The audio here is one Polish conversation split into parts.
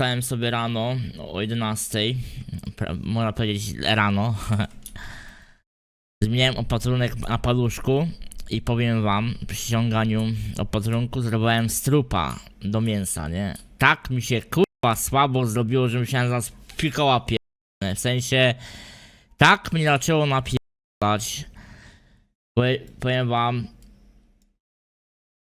Wstałem sobie rano o 11. pra- Można powiedzieć rano. Zmieniałem opatrunek na paluszku i powiem wam, przy ściąganiu opatrunku zrobiłem strupa do mięsa, nie? Tak mi się kurwa słabo zrobiło, że musiałem zaraz pikoła pierdolę. W sensie, tak mnie zaczęło napierdalać. Powie- Powiem wam,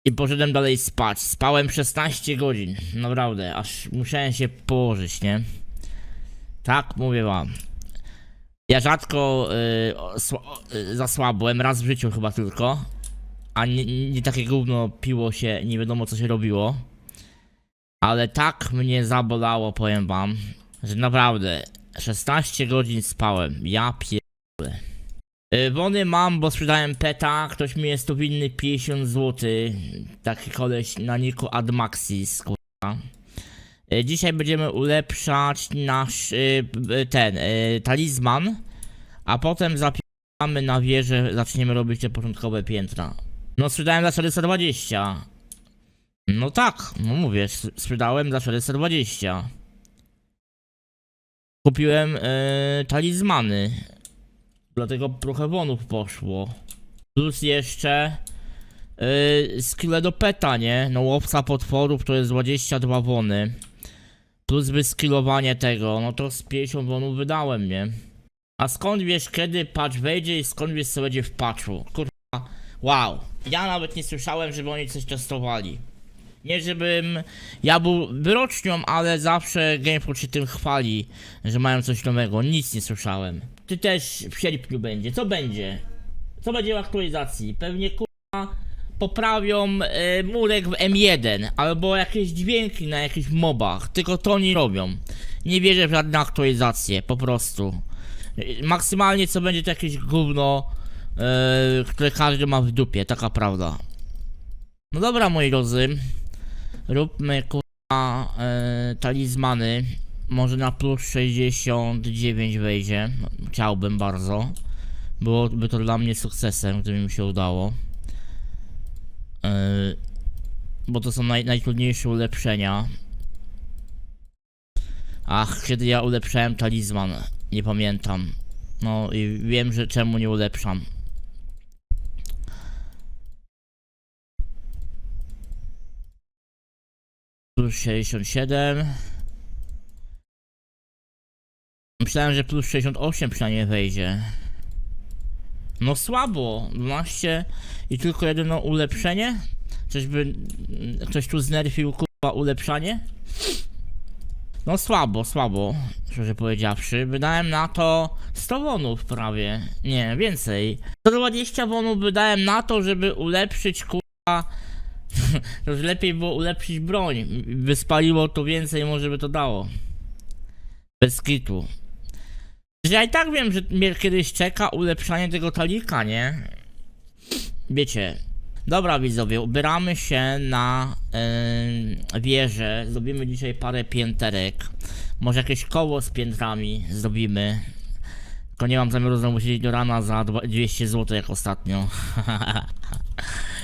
i poszedłem dalej spać. Spałem 16 godzin. Naprawdę, aż musiałem się położyć, nie? Tak, mówię wam. Ja rzadko y, sła- y, zasłabłem, raz w życiu chyba tylko. A nie, nie takie gówno piło się, nie wiadomo co się robiło. Ale tak mnie zabolało, powiem wam, że naprawdę 16 godzin spałem. Ja pierdolę. Y, Wony mam, bo sprzedałem peta, ktoś mi jest tu winny 50 zł. Taki koleś na niku Admaxis, kurwa. Y, Dzisiaj będziemy ulepszać nasz y, ten talizman, a potem zapisamy na wieżę, zaczniemy robić te początkowe piętra. No sprzedałem za 420. No tak, no mówię, sprzedałem za 420. Kupiłem y, talizmany. Dlatego trochę wonów poszło. Plus jeszcze yy, skille do peta, nie? No łowca potworów to jest 22 wony. Plus wyskillowanie tego, no to z 50 wonów wydałem, nie? A skąd wiesz kiedy patch wejdzie i skąd wiesz co będzie w patchu? Kurwa, wow. Ja nawet nie słyszałem, żeby oni coś testowali. Nie żebym ja był wyrocznią, ale zawsze GamePro się tym chwali, że mają coś nowego. Nic nie słyszałem. Ty też w sierpniu będzie. Co będzie? Co będzie w aktualizacji? Pewnie kurwa poprawią e, murek w M1 albo jakieś dźwięki na jakichś mobach. Tylko to nie robią. Nie wierzę w żadne aktualizacje, po prostu. Maksymalnie co będzie to jakieś gówno, e, które każdy ma w dupie, taka prawda. No dobra moi drodzy. Róbmy kurwa e, talizmany. Może na plus 69 wejdzie. Chciałbym bardzo. Byłoby to dla mnie sukcesem, gdyby mi się udało. E, bo to są naj, najtrudniejsze ulepszenia. Ach, kiedy ja ulepszałem talizman? Nie pamiętam. No i wiem, że czemu nie ulepszam. Plus 67. Myślałem, że plus 68 przynajmniej wejdzie. No słabo. 12 i tylko jedno ulepszenie? Czyżby ktoś tu znerfił kurwa ulepszanie? No słabo, słabo, szczerze powiedziawszy. Wydałem na to 100 wonów prawie. Nie, więcej. 120 wonów wydałem na to, żeby ulepszyć kurwa już lepiej było ulepszyć broń. By spaliło to więcej, może by to dało. Bez kitu. Ja i tak wiem, że mnie kiedyś czeka ulepszanie tego talika, nie? Wiecie. Dobra widzowie, ubieramy się na yy, wieżę. Zrobimy dzisiaj parę pięterek. Może jakieś koło z piętrami zrobimy. Tylko nie mam zamiaru znowu siedzieć do rana za dwa- 200 zł jak ostatnio.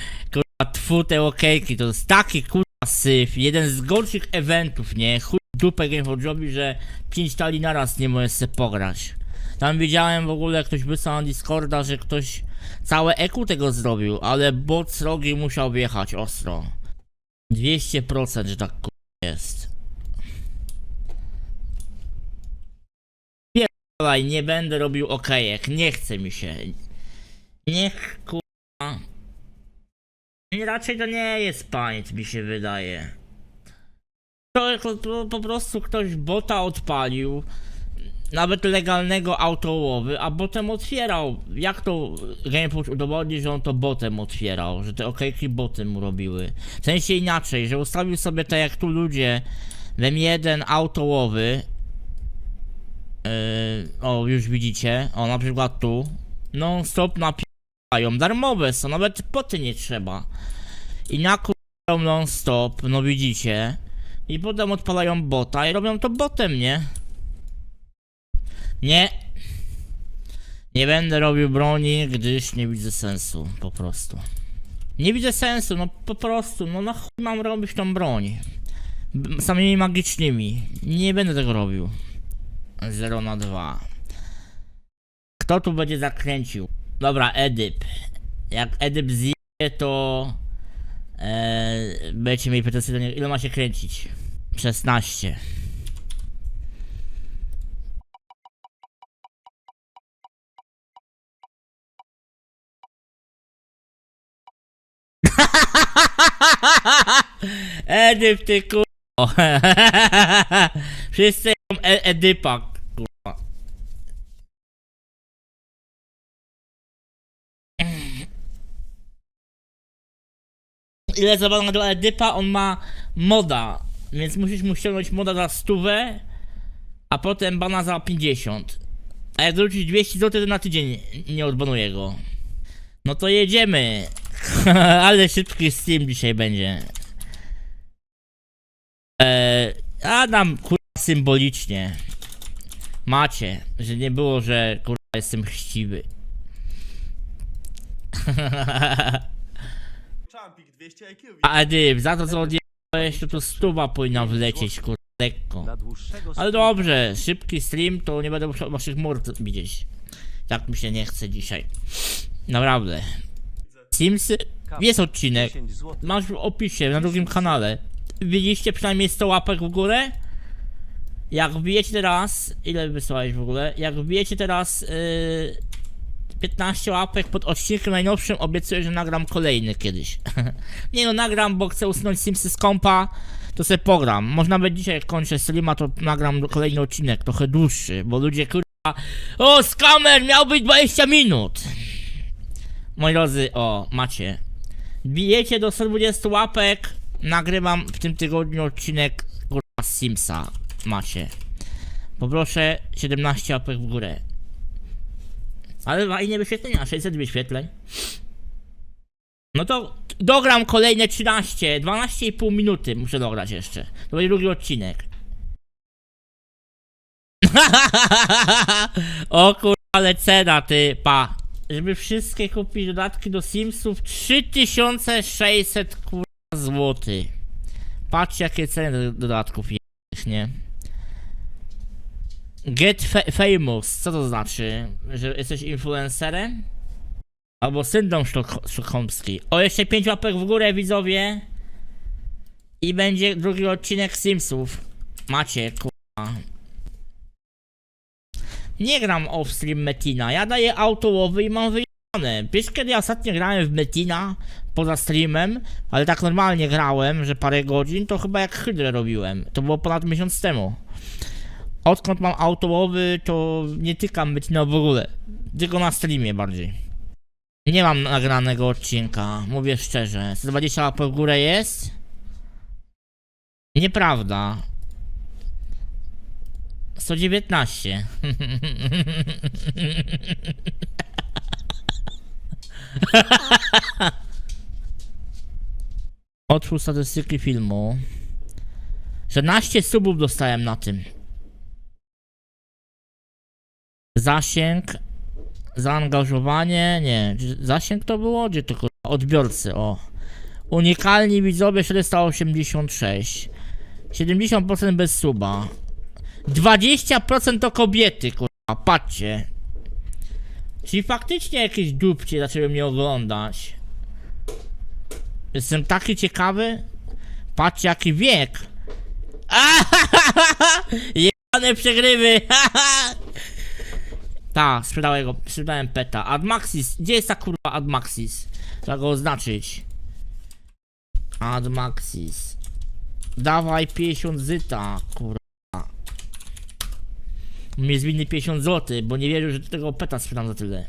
Kurwa, tfu te okejki, to jest taki kurwa syf, jeden z gorszych eventów, nie? Chuj dupę Game robi, że 5 tali naraz nie możesz se pograć. Tam widziałem w ogóle, ktoś wysłał na Discorda, że ktoś całe EQ tego zrobił, ale bot srogi musiał wjechać ostro. 200% że tak jest. Pierdolaj, nie będę robił okejek, nie chce mi się. Niech kurwa nie, Raczej to nie jest pańc, mi się wydaje. To, po prostu ktoś bota odpalił, nawet legalnego autołowy, a potem otwierał. Jak to GamePush udowodni, że on to botem otwierał, że te okejki boty mu robiły. W sensie inaczej, że ustawił sobie tak jak tu ludzie M1 autołowy. Yy, o, już widzicie. O, na przykład tu. Non stop na mają darmowe są, nawet poty nie trzeba. I nakurzają non stop, no widzicie. I potem odpalają bota i robią to botem, nie? Nie. Nie będę robił broni, gdyż nie widzę sensu, po prostu. Nie widzę sensu, no po prostu, no na chuj mam robić tą broń. Samymi magicznymi. Nie będę tego robił. 0 na 2. Kto tu będzie zakręcił? Dobra, Edyp. Jak Edyp zje, to e, będziecie mieli pretensje do niego. Ile ma się kręcić? 16. Edyp, ty kurwa. Wszyscy e kurwa. Ile zabawa do Edypa? On ma moda, więc musisz mu ściągnąć moda za stówę, a potem bana za 50. A jak dorzucisz 200 zł, to na tydzień nie odbanuję go. No to jedziemy. Ale szybki Steam dzisiaj będzie. Eee, Adam, kurwa, symbolicznie. Macie, że nie było, że kurwa jestem chciwy. Champik 200 IQ. A Edyp, za to co odjechałeś, to tu stuwa powinna wlecieć, kurwa, lekko. Ale dobrze, szybki stream, to nie będę musiał waszych mord widzieć. Tak mi się nie chce dzisiaj. Naprawdę. Simsy, jest odcinek. 10 zł. Masz w opisie, na drugim kanale. Widzieliście przynajmniej 100 łapek w górę? Jak wbijecie teraz, ile wysłałeś w ogóle? Jak wbijecie teraz yy, 15 łapek pod odcinkiem najnowszym, obiecuję, że nagram kolejny kiedyś. Nie no, nagram, bo chcę usunąć Simsy z kompa, to sobie pogram. Może nawet dzisiaj jak kończę streama, to nagram kolejny odcinek, trochę dłuższy, bo ludzie kurwa... O, skamer, miał być 20 minut! Moi drodzy, o, macie. Bijecie do 120 łapek. Nagrywam w tym tygodniu odcinek kurwa Simsa. Macie. Poproszę 17 łapek w górę. Ale fajnie wyświetlenia, 600 wyświetleń. No to dogram kolejne 13, 12,5 minuty muszę dograć jeszcze. To będzie drugi odcinek. o kurwa, ale cena ty, pa. Żeby wszystkie kupić dodatki do Simsów 3600 kurwa złoty. Patrzcie jakie ceny do- dodatków jest, nie? Get fa famous, co to znaczy? Że jesteś influencerem? Albo syndrom sztok- sztokholmski. O, jeszcze 5 łapek w górę widzowie. I będzie drugi odcinek Simsów. Macie, kurwa. Nie gram off-stream Metina, ja daję autołowy i mam wyjebane. Wiesz kiedy ja ostatnio grałem w Metina poza streamem, ale tak normalnie grałem, że parę godzin, to chyba jak hydrę robiłem. To było ponad miesiąc temu. Odkąd mam autołowy, to nie tykam Metina w ogóle. Tylko na streamie bardziej. Nie mam nagranego odcinka, mówię szczerze. 120 łapek w górę jest? Nieprawda. 119. Otwórz statystyki filmu. 14 subów dostałem na tym. Zasięg. Zaangażowanie. Nie. Zasięg to było? Gdzie kurwa? Odbiorcy, o. Unikalni widzowie 486. 70% bez suba. 20% to kobiety, kurwa, patrzcie. Czyli faktycznie jakieś dupcie zaczęły mnie oglądać. Jestem taki ciekawy. Patrzcie jaki wiek. Jebane przegrywy. Tak, sprzedałem go, sprzedałem peta. Admaxis, gdzie jest ta kurwa Admaxis? Trzeba go oznaczyć. Admaxis. Dawaj 50 zyta, kurwa. Mnie zwinny 50 zł, bo nie wierzył, że tego peta sprzedam za tyle.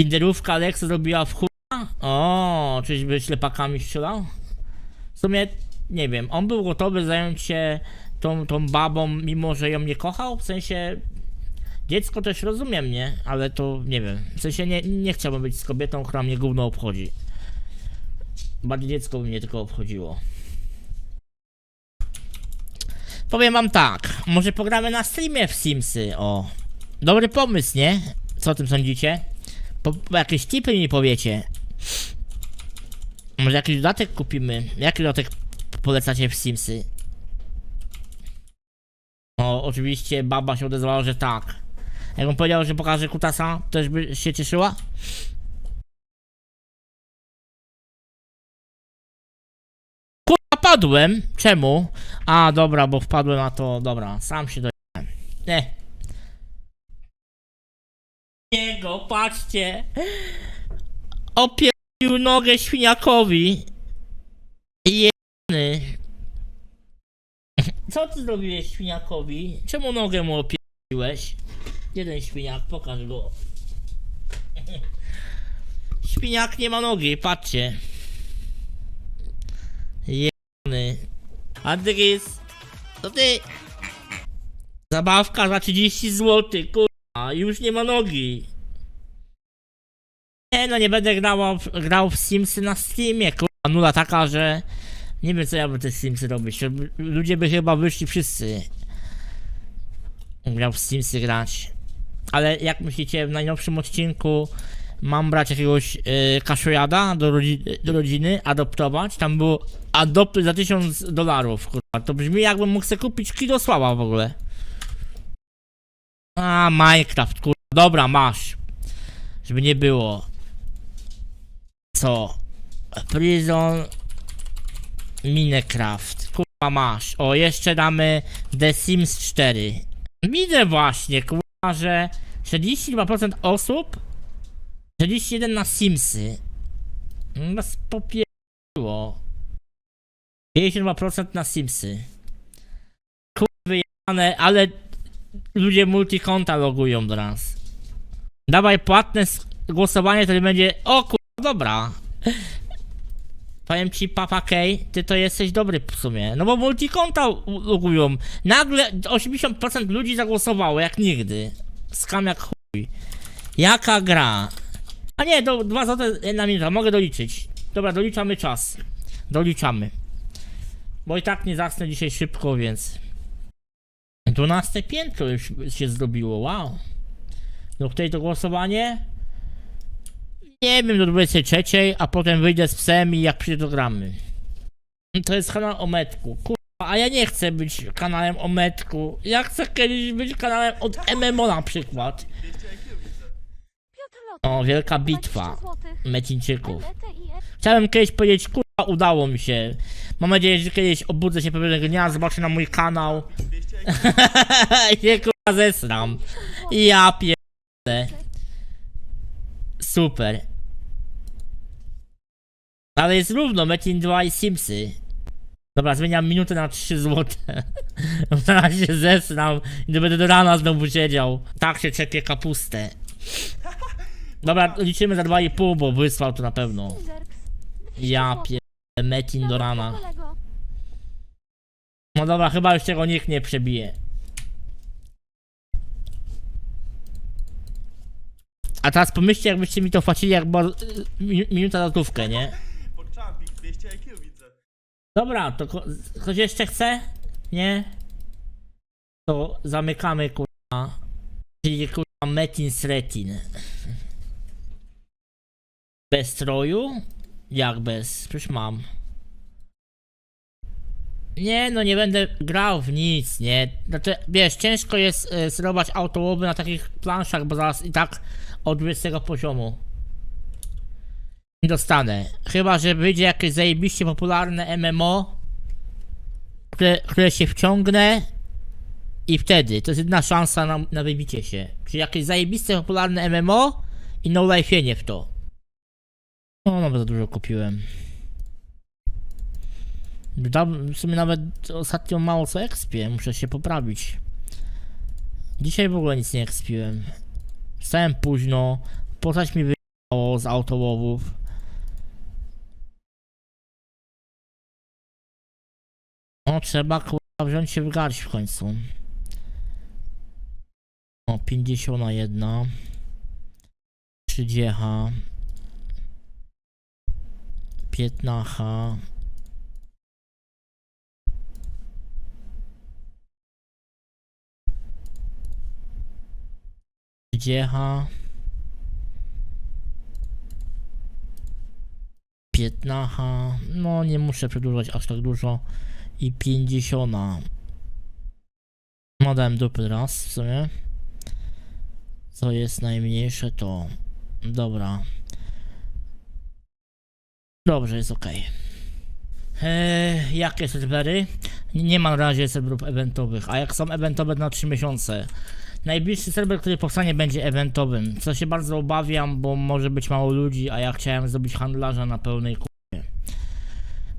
Tinderówka Alex zrobiła w chuja? O, czyżby ślepakami strzelał? W sumie, nie wiem, on był gotowy zająć się tą, tą babą, mimo że ją nie kochał? W sensie, dziecko też rozumie mnie, ale to nie wiem. W sensie nie, nie chciałbym być z kobietą, która mnie gówno obchodzi. Bardziej dziecko by mnie tylko obchodziło. Powiem wam tak, może pogramy na streamie w Simsy, o. Dobry pomysł, nie? Co o tym sądzicie? Po, po jakieś tipy mi powiecie. Może jakiś dodatek kupimy? Jaki dodatek polecacie w Simsy? O, oczywiście baba się odezwała, że tak. Jakbym powiedział, że pokaże kutasa, też by się cieszyła? Kurwa, padłem. Czemu? A, dobra, bo wpadłem na to. Dobra, sam się dojechałem. Nie. Patrzcie. Opierdził nogę świniakowi. Jeny. Co ty zrobiłeś świniakowi? Czemu nogę mu opierdziłeś? Jeden świniak, pokaż go. Świniak nie ma nogi, patrzcie. Jeny. Andrys, to ty. Zabawka za 30 zł, kurwa, już nie ma nogi. Nie no, nie będę grał, grał w Simsy na Steamie, kurwa, nula taka, że nie wiem co ja bym te Simsy robić. Ludzie by chyba wyszli wszyscy. Grał w Simsy grać. Ale jak myślicie, w najnowszym odcinku mam brać jakiegoś yy, kaszojada do, rodzi do rodziny, adoptować? Tam było adoptuj za 1000 dolarów, kurwa. To brzmi jakbym mógł sobie kupić kilo słaba w ogóle. A, Minecraft, kurwa. Dobra, masz. Żeby nie było. Co? Prison Minecraft. Kurwa masz. O, jeszcze damy The Sims 4. Widzę właśnie, kurwa, że 42% osób 41 na Simsy. Nas popierdło. 52% na Simsy. Kurwy jane, ale ludzie multikonta logują do nas. Dawaj płatne głosowanie, to będzie... O kurwa, dobra. Powiem ci, Papa K, ty to jesteś dobry w sumie. No bo multikonta logują. Nagle 80% ludzi zagłosowało, jak nigdy. Skam jak chuj. Jaka gra? A nie, do, dwa złote jedna minuta, mogę doliczyć. Dobra, doliczamy czas. Doliczamy. Bo i tak nie zasnę dzisiaj szybko, więc... 12 piętro już się zrobiło, wow. Do której to głosowanie? Nie wiem, do 23, a potem wyjdę z psem i jak przyjdę to gramy. To jest kanał o metku, kurwa, a ja nie chcę być kanałem o metku. Ja chcę kiedyś być kanałem od MMO na przykład. O, wielka 20 bitwa. Mecińczyków. Chciałem kiedyś powiedzieć, kurwa, udało mi się. Mam nadzieję, że kiedyś obudzę się pewnego dnia, zobaczę na mój kanał. I się kurwa. Ja pierdolę. Super. Ale jest równo, Metin 2 i Simsy. Dobra, zmieniam minutę na 3 złote. Zaraz się zesram i będę do rana znowu siedział. Tak się czepie kapustę. Dobra, liczymy za 2,5, bo wysłał to na pewno. Ja pierdolę, Metin do rana. No dobra, chyba już tego nikt nie przebije. A teraz pomyślcie, jakbyście mi to płacili, jak była y, mi- minuta za gotówkę, nie? Pokczampi, 200 IQ widzę. Dobra, to ktoś jeszcze chce? Nie? To zamykamy, kurwa. Czyli kurwa Metin Sretin. Bez stroju? Jak bez? Przecież mam. Nie, no nie będę grał w nic, nie. Znaczy, wiesz, ciężko jest e, sterować autołowy na takich planszach, bo zaraz i tak od 20 poziomu nie dostanę. Chyba, że wyjdzie jakieś zajebiście popularne MMO, które, które się wciągnę i wtedy to jest jedna szansa na, na wybicie się. Czyli jakieś zajebiste popularne MMO i no life'ie w to. No, nawet za dużo kupiłem. W sumie nawet ostatnio mało co ekspię, muszę się poprawić. Dzisiaj w ogóle nic nie ekspiłem. Wstałem późno, postać mi wyjechało z autołowów. No trzeba kurwa wziąć się w garść w końcu. O, 50 jedna. Trzydziecha. Piętnacha. Trzydziecha. 15, no nie muszę przedłużać aż tak dużo. I 50. No dałem dupy raz w sumie. Co jest najmniejsze to... Dobra. Dobrze, jest ok. Eee, jakie serwery? Nie- ma na razie serwerów eventowych, a jak są eventowe to na 3 miesiące. Najbliższy serwer, który powstanie będzie eventowym, co się bardzo obawiam, bo może być mało ludzi, a ja chciałem zrobić handlarza na pełnej.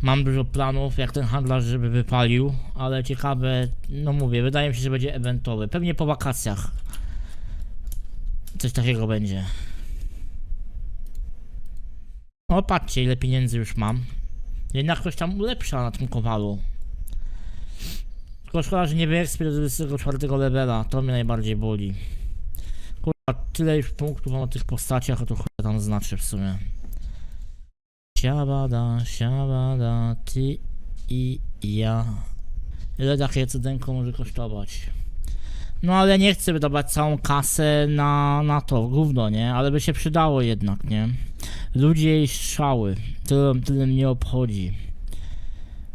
Mam dużo planów, jak ten handlarz, żeby wypalił, ale ciekawe, no mówię, wydaje mi się, że będzie eventowy. Pewnie po wakacjach. Coś takiego będzie. O, patrzcie, ile pieniędzy już mam. Jednak ktoś tam ulepsza na tym kowalu. Tylko szkoda, że nie wyekspię do 24 levela, to mnie najbardziej boli. Kurwa, tyle już punktów mam o tych postaciach, a to chuj tam znaczy w sumie. Siabada, siabada, ty i ja. Ile takie cudeńko może kosztować? No ale nie chcę wydawać całą kasę na, na to, gówno, nie? Ale by się przydało jednak, nie? Ludzie i strzały, tyle, tyle mnie obchodzi.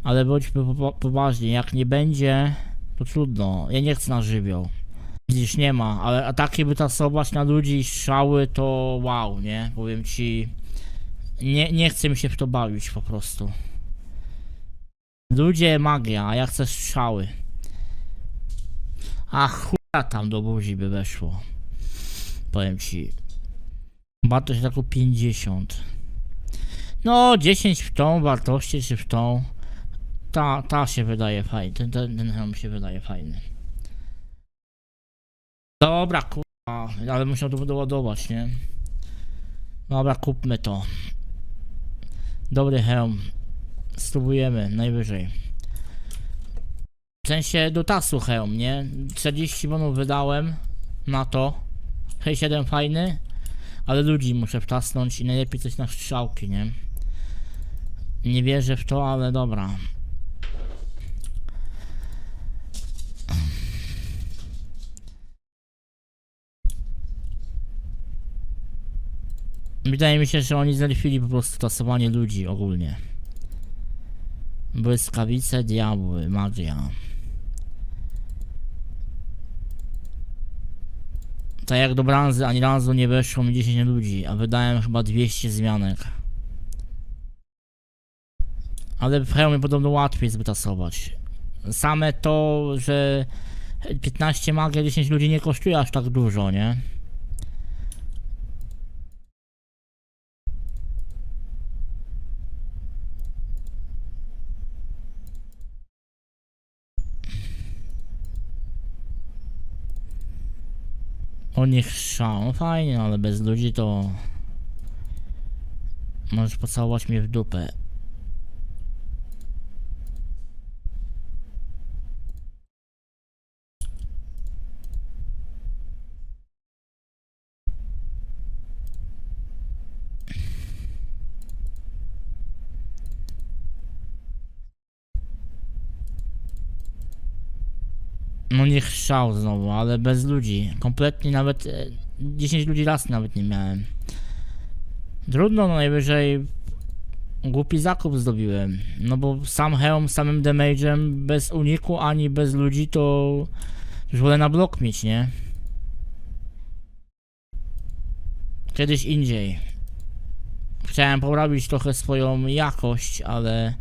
Ale bądźmy po- poważni, jak nie będzie, to trudno. Ja nie chcę na żywioł. Widzisz, nie ma, ale ataki wytasować na ludzi i strzały to wow, nie? Powiem ci, nie, nie chcę mi się w to bawić po prostu. Ludzie magia, a ja chcę strzały. A chuja tam do buzi by weszło. Powiem ci. Wartość taką 50. No, 10 w tą wartości, czy w tą. Ta, ta się wydaje fajny. Ten, ten, ten hełm się wydaje fajny. Dobra, kurwa, ale muszę to doładować, nie? Dobra, kupmy to. Dobry hełm. Spróbujemy, najwyżej. W sensie do tasu hełm, nie? 40 bonów wydałem na to. Hej 7 fajny, ale ludzi muszę wtasnąć i najlepiej coś na strzałki, nie? Nie wierzę w to, ale dobra. Wydaje mi się, że oni zerfili po prostu tasowanie ludzi ogólnie. Błyskawice, diabły, magia. Tak jak do branży ani razu nie weszło mi 10 ludzi, a wydałem chyba 200 zmianek. Ale w hełmie podobno łatwiej jest wytasować. Same to, że 15 magia 10 ludzi nie kosztuje aż tak dużo, nie? Niech szał, fajnie, ale bez ludzi to... Możesz pocałować mnie w dupę. Niech szał znowu, ale bez ludzi. Kompletnie nawet e, 10 ludzi raz nawet nie miałem. Trudno, no najwyżej głupi zakup zdobiłem. No bo sam hełm, samym damage'em, bez uniku ani bez ludzi to już wolę na blok mieć, nie? Kiedyś indziej. Chciałem poprawić trochę swoją jakość, ale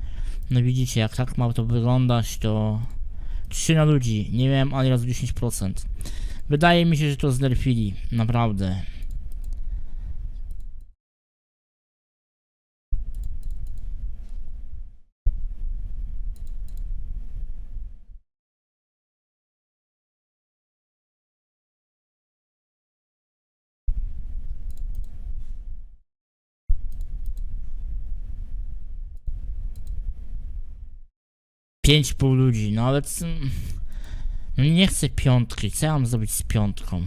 no widzicie jak tak ma to wyglądać to 3 na ludzi, nie miałem ani razu 10%. Wydaje mi się, że to znerfili, naprawdę. Pięć pół ludzi, no ale c... no nie chcę piątki, co ja mam zrobić z piątką?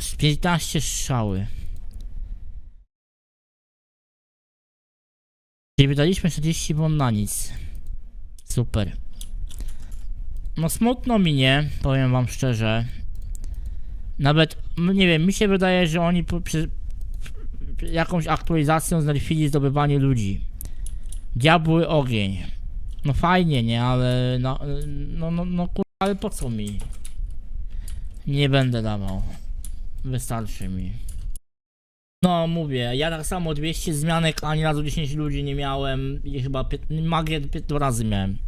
Z 15 strzały. Czyli wydaliśmy 40 won na nic. Super. No smutno mi nie, powiem wam szczerze. Nawet, nie wiem, mi się wydaje, że oni po, jakąś aktualizacją znerfili zdobywanie ludzi. Diabły ogień. No fajnie, nie, ale no, no, no, no kurwa, ale po co mi? Nie będę dawał. Wystarczy mi. No mówię, ja tak samo 200 zmianek, ani razu 10 ludzi nie miałem i chyba magię pię- dwa razy miałem.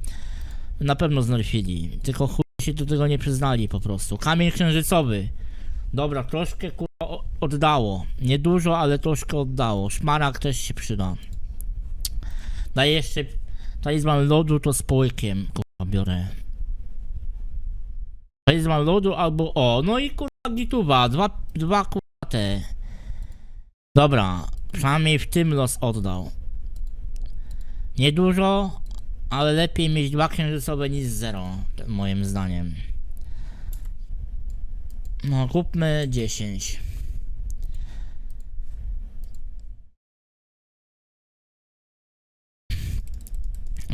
Na pewno znerfili, tylko chuj się do tego nie przyznali po prostu. Kamień księżycowy. Dobra, troszkę kurwa o- oddało. Nie dużo, ale troszkę oddało. Szmarak też się przyda. Daję jeszcze talizman lodu to z połykiem. Kurwa biorę. Talizman lodu albo o, no i kurwa gituwa. Dwa, dwa kurwa te. Dobra, przynajmniej w tym los oddał. Niedużo, ale lepiej mieć dwa księżycowe niż zero, moim zdaniem. No, kupmy 10.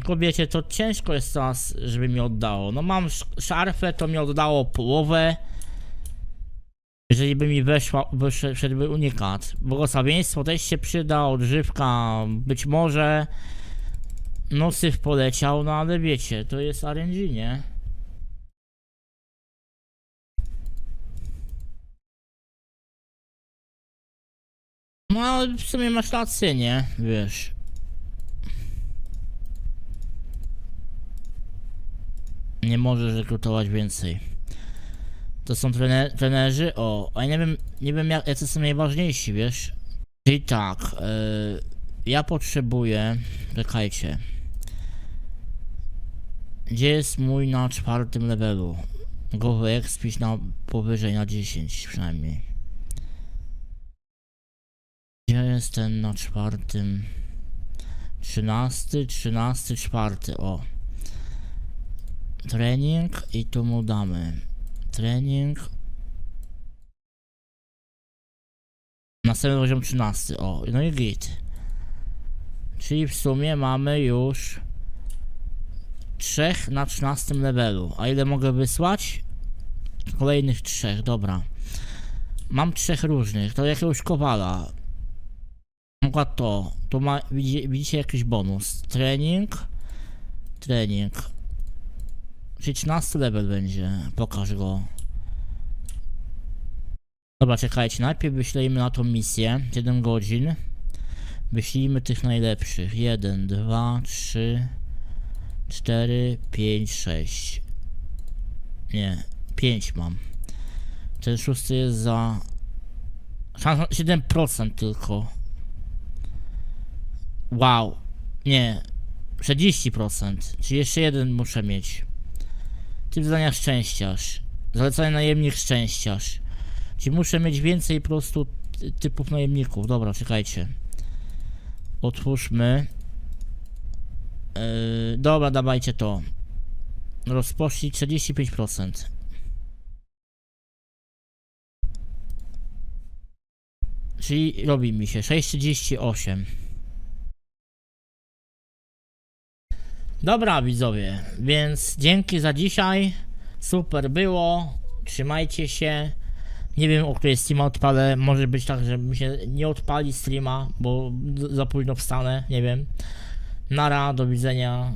Tylko wiecie, to ciężko jest teraz, żeby mi oddało. No mam sz- szarfę, to mi oddało połowę. Jeżeli by mi weszła, wyszedł wszedłby unikat. Błogosławieństwo też się przyda, odżywka być może. No syf poleciał, no ale wiecie, to jest RNG, nie? No ale w sumie masz rację, nie? Wiesz. Nie możesz rekrutować więcej. To są trener, trenerzy? O, a nie wiem, nie wiem jak, jacy są najważniejsi, wiesz? Czyli tak, yy, ja potrzebuję, czekajcie. Gdzie jest mój na czwartym levelu? Go wyekspić na powyżej, na 10 przynajmniej. Gdzie jest ten na czwartym? Trzynasty, trzynasty, czwarty, o. Trening i tu mu damy. Trening. Następny poziom 13. O, no i git. Czyli w sumie mamy już trzech na 13 levelu. A ile mogę wysłać? Kolejnych trzech, dobra. Mam trzech różnych. To jakiegoś kowala. Na przykład to. Tu ma, widzi, widzicie jakiś bonus. Trening. Trening. Czyli 13 level będzie. Pokaż go. Dobra, czekajcie. Najpierw wyślejmy na tą misję. 7 godzin. Wyślijmy tych najlepszych. 1, 2, 3, 4, 5, 6. Nie, 5 mam. Ten szósty jest za. szansa 7% tylko. Wow. Nie. 40%. Czyli jeszcze jeden muszę mieć. Typ zadania szczęściarz. Zalecany najemnik szczęściarz. Czyli muszę mieć więcej po prostu ty- typów najemników. Dobra, czekajcie. Otwórzmy. Yy, dobra, dawajcie to. Rozpocznij 45%. Czyli robi mi się 6,38. Dobra widzowie, więc dzięki za dzisiaj. Super było. Trzymajcie się. Nie wiem o której streama odpalę. Może być tak, że mi się nie odpali streama, bo za późno wstanę. Nie wiem. Nara, do widzenia.